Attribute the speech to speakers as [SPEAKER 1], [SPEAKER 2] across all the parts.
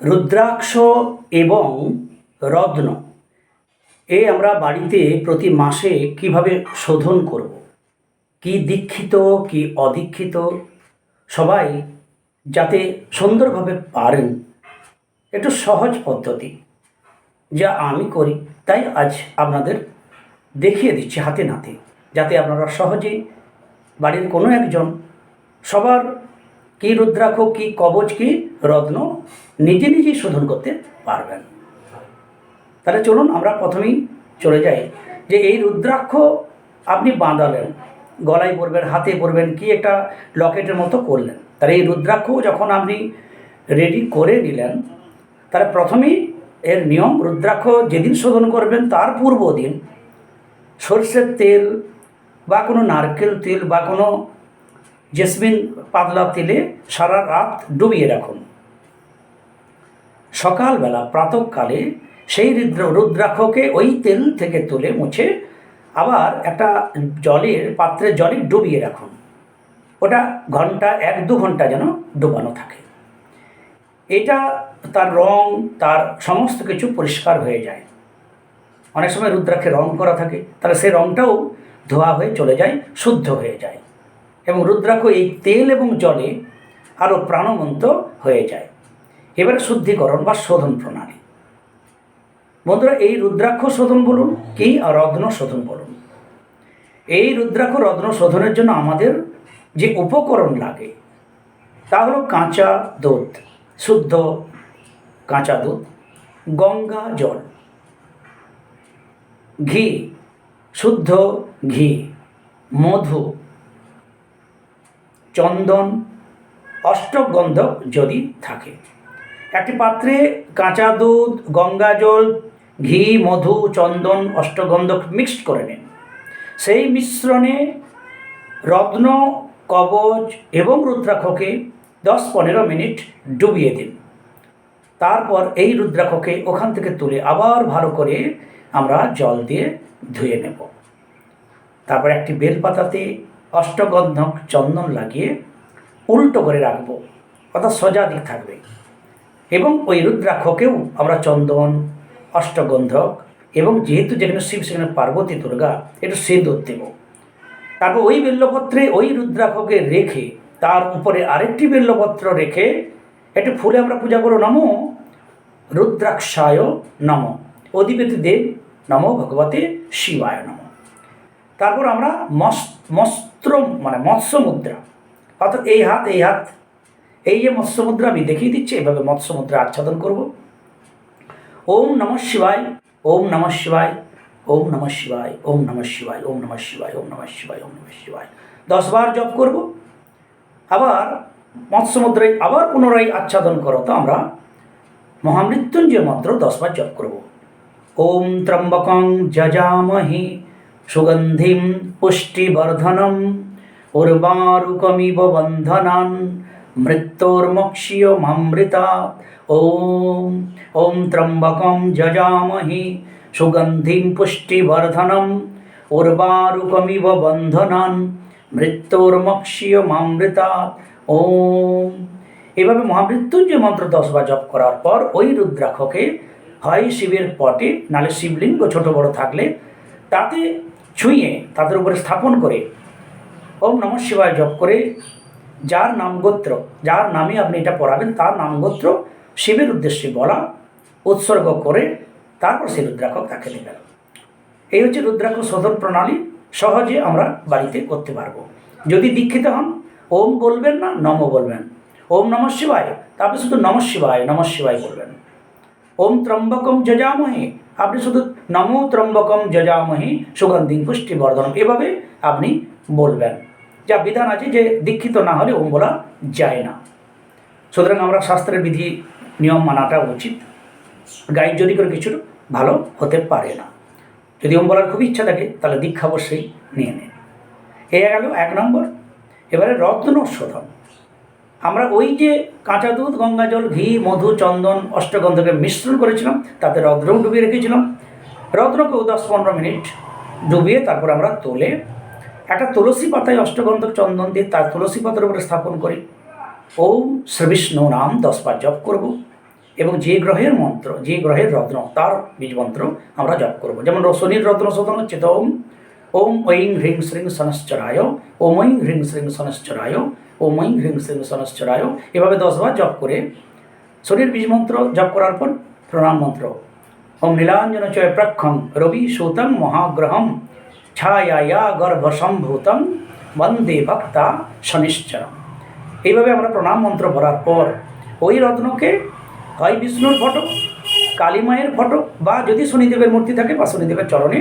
[SPEAKER 1] রুদ্রাক্ষ এবং রত্ন, এ আমরা বাড়িতে প্রতি মাসে কীভাবে শোধন করব? কি দীক্ষিত, কি অদীক্ষিত? সবাই যাতে সুন্দরভাবে পারেন, একটু সহজ পদ্ধতি যা আমি করি, তাই আজ আপনাদের দেখিয়ে দিচ্ছি হাতে নাতে, যাতে আপনারা সহজে বাড়ির কোনো একজন সবার কী রুদ্রাক্ষ, কী কবচ, কী রত্ন নিজে নিজেই শোধন করতে পারবেন। তাহলে চলুন আমরা প্রথমেই চলে যাই যে এই রুদ্রাক্ষ আপনি বাঁধালেন, গলায় পরবেন, হাতে পরবেন, কি একটা লকেটের মতো করলেন। তাহলে এই রুদ্রাক্ষ যখন আপনি রেডি করে নিলেন, তাহলে প্রথমেই এর নিয়ম, রুদ্রাক্ষ যেদিন শোধন করবেন তার পূর্ব দিন সর্ষের তেল বা কোনো নারকেল তেল বা কোনো জেসমিন পাতলা তেলে সারা রাত ডুবিয়ে রাখুন। সকালবেলা প্রাতকালে সেই রুদ্র রুদ্রাক্ষকে ওই তেল থেকে তুলে মুছে আবার একটা জলের পাত্রে জলে ডুবিয়ে রাখুন। ওটা ঘণ্টা এক, দু ঘণ্টা যেন ডুবানো থাকে। এটা তার রং, তার সমস্ত কিছু পরিষ্কার হয়ে যায়। অনেক সময় রুদ্রাক্ষে রং করা থাকে, তাহলে সেই রংটাও ধোয়া হয়ে চলে যায়, শুদ্ধ হয়ে যায়। এবং রুদ্রাক্ষ এই তেল এবং জলে আরও প্রাণবন্ত হয়ে যায়। এবারে শুদ্ধিকরণ বা শোধন প্রণালী। বন্ধুরা, এই রুদ্রাক্ষ শোধন বলুন কি, আর রত্ন শোধন বলুন। এই রুদ্রাক্ষ, রত্ন শোধনের জন্য আমাদের যে উপকরণ লাগে, তা হলো কাঁচা দুধ, শুদ্ধ কাঁচা দুধ, গঙ্গা জল, ঘি, শুদ্ধ ঘি, মধু চন্দন অষ্টগন্ধক যদি থাকে। একটি পাত্রে কাঁচা দুধ, গঙ্গা জল, ঘি, মধু, চন্দন, অষ্টগন্ধক মিক্সড করে নিন। সেই মিশ্রণে রত্ন কবচ এবং রুদ্রাক্ষকে দশ পনেরো মিনিট ডুবিয়ে দিন। তারপর এই রুদ্রাক্ষকে ওখান থেকে তুলে আবার ভালো করে আমরা জল দিয়ে ধুয়ে নেব। তারপর একটি বেলপাতাতে অষ্টগন্ধক চন্দন লাগিয়ে উল্টো করে রাখব, অর্থাৎ সোজা দিক থাকবে। এবং ওই রুদ্রাক্ষকেও আমরা চন্দন, অষ্টগন্ধক এবং যেহেতু যেখানে শিব, সেখানে পার্বতী, দুর্গা, একটু সিঁদুর দেব। তারপর ওই বেল্লপত্রে ওই রুদ্রাক্ষকে রেখে, তার উপরে আরেকটি বেল্লপত্র রেখে একটু ফুলে আমরা পূজা করো, নমো। রুদ্রাক্ষায় নম। অধিপতি দেব, নম ভগবতে শিবায় নম। তারপর আমরা মস মস্ত্র মানে মৎস্য মুদ্রা অর্থাৎ এই হাত এই হাত, এই যে মৎস্য মুদ্রা আমি দেখিয়ে দিচ্ছি, এভাবে মৎস্য মুদ্রা আচ্ছাদন করব। ওম নম শিবায়, ওম নম শিবায়, ওম নম শিবায়, ওম নম শিবায়, ওম নম শিবায়, ওম নম শিবায়, ওম নম শিবায়। দশবার জপ করব। আবার মৎস্য মুদ্রায় আবার পুনরায় আচ্ছাদন করো তো আমরা। মহামৃত্যুঞ্জয় মন্ত্র দশবার জপ করব। ওম ত্রম্বকং যজামহি সুগন্ধিম পুষ্টিবর্ধনম, উর্বারুকমিব বন্ধনান মৃত্যুর্মক্ষীয় মামৃতা ওম ওম ত্রম্বকম যজামহি, সুগন্ধিম পুষ্টিবর্ধনম, উর্বারুকমিব বন্ধনান মৃত্যুর্মক্ষীয় মামৃতা ওম। এভাবে মহামৃত্যুঞ্জয় মন্ত্র দশবার জপ করার পর ওই রুদ্রাক্ষকে হয় শিবের পটে, নালে শিবলিঙ্গ ছোট বড় থাকলে, তাতে ছুঁয়ে তাদের উপরে স্থাপন করে ওম নম শিবায় জপ করে যার নাম গোত্র, যার নামে আপনি এটা পড়াবেন, তার নাম গোত্র শিবের উদ্দেশ্যে বলা, উৎসর্গ করে তারপর সেই রুদ্রাক্ষ তাকে দেবেন। এই হচ্ছে রুদ্রাক্ষ শোধন প্রণালী, সহজে আমরা বাড়িতে করতে পারব। যদি দীক্ষিত হন, ওম বলবেন না, নম বলবেন। ওম নম শিবায়, তারপরে শুধু নম শিবায় নম শিবায় বলবেন। ওম ত্রম্বকম যজামহে, আপনি শুধু নমো ত্রম্বকম যজামহি সুগন্ধিং পুষ্টিবর্ধনম। এভাবে আপনি বলবেন। যা বিধান আছে যে দীক্ষিত না হলে ওম বলা যায় না। সুতরাং আমরা শাস্ত্রের বিধি, নিয়ম মানাটা উচিত। গাইড যদি করে কিছু ভালো হতে পারে না। যদি ওম বলার খুব ইচ্ছা থাকে, তাহলে দীক্ষা অবশ্যই নিয়ে নেন। এ গেল এক নম্বর। এবারে রত্ন শোধন। আমরা ওই যে কাঁচা দুধ, গঙ্গা জল, ঘি, মধু, চন্দন, অষ্টগন্ধকে মিশ্রণ করেছিলাম, তাতে রত্নও ডুবিয়ে রেখেছিলাম। রত্নকেও দশ পনেরো মিনিট ডুবিয়ে তারপর আমরা তোলে একটা তুলসী পাতায় অষ্টগন্ধক চন্দন দিয়ে তার তুলসী পাতার উপরে স্থাপন করি। ওম শ্রীবিষ্ণু নাম দশবার জপ করব এবং যে গ্রহের মন্ত্র, যে গ্রহের রত্ন, তার বীজ মন্ত্র আমরা জপ করব। যেমন শনির রত্ন শোধন হচ্ছে তো ওম। ওম ঐং হ্রিং শ্রিং সনশ্চরায় ওম ঐং হ্রিং শ্রিং সনশ্চরায় ওম ঐং হ্রিং শ্রিং সনশ্চরায় এভাবে দশবার জপ করে শনির বীজ মন্ত্র জপ করার পর প্রণাম মন্ত্র ওম চয় প্রক্ষম রবি সূতং মহাগ্রহম ছায়া গর্ভসম্ভূতং বন্দে ভক্তা শনিশ্চরম এইভাবে আমরা প্রণাম মন্ত্র ভরার পর ওই রত্নকে হয় বিষ্ণুর ফটো, কালী মায়ের ফটো বা যদি শনিদেবের মূর্তি থাকে বা শনিদেবের চরণে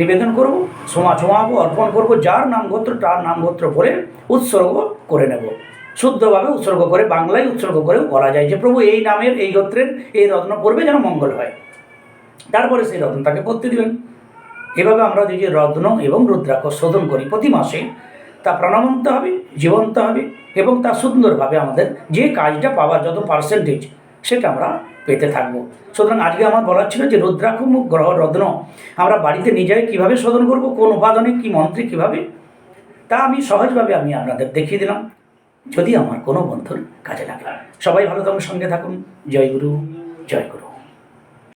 [SPEAKER 1] নিবেদন করব, সোমা ছোঁয়াবো, অর্পণ করব, যার নাম গোত্র তার নাম গোত্র বলে উৎসর্গ করে নেব। শুদ্ধভাবে উৎসর্গ করে, বাংলায় উৎসর্গ করেও বলা যায় যে প্রভু এই নামের, এই গোত্রের এই রত্ন পড়বে যেন মঙ্গল হয়। তারপরে সেই রত্ন তাকে পড়তে দিবেন। এভাবে আমরা যে রত্ন এবং রুদ্রাক্ষ শোধন করি প্রতি মাসে, তা প্রাণবন্ত হবে, জীবন্ত হবে এবং তা সুন্দরভাবে আমাদের যে কাজটা পাওয়ার যত পার্সেন্টেজ সেটা আমরা পেতে থাকব। সুতরাং আজকে আমার বলার ছিল যে রুদ্রাক্ষমুখ গ্রহ রত্ন আমরা বাড়িতে নিজেই কীভাবে শোধন করব, কোন উপাদানে, কী মন্ত্রে, কীভাবে, তা আমি সহজভাবে আমি আপনাদের দেখিয়ে দিলাম। যদি আমার কোনো বন্ধুর কাজে লাগে। সবাই ভালো থাকুন, সঙ্গে থাকুন। জয় গুরু জয় গুরু।